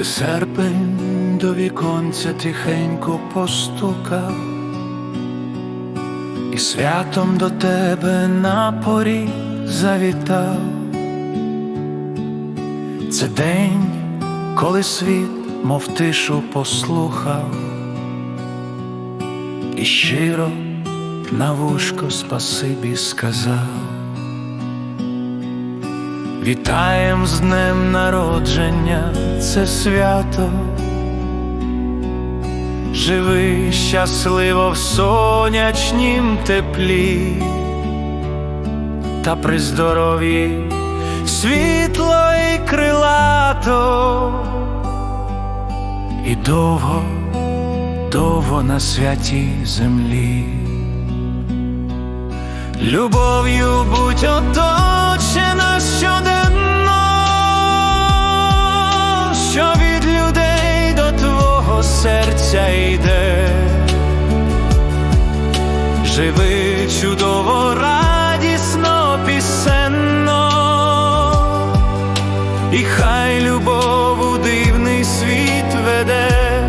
Це серпень до віконця тихенько постукав, і святом до тебе на поріг завітав. Це день, коли світ, мов тишу, послухав, і щиро на вушко спасибі сказав. Вітаєм з днем народження, це свято. Живи щасливо в сонячнім теплі, та при здоров'ї світло і крилато, і довго, довго на святій землі. Любов'ю будь оточена щоденно, Живи чудово, радісно, пісенно, і хай любов у дивний світ веде.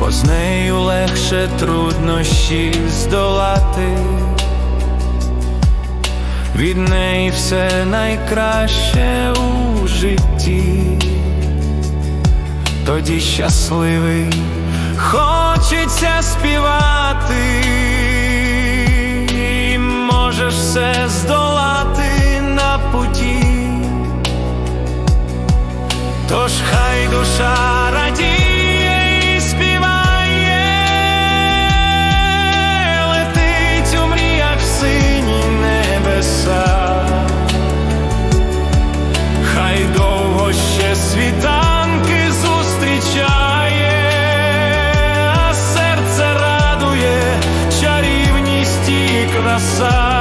Бо з нею легше труднощі здолати, від неї все найкраще у житті, тоді щасливий Тож хай душа радіє і співає, летить у мріях сині небеса, хай довго ще світанки зустрічає, а серце радує чарівність і краса.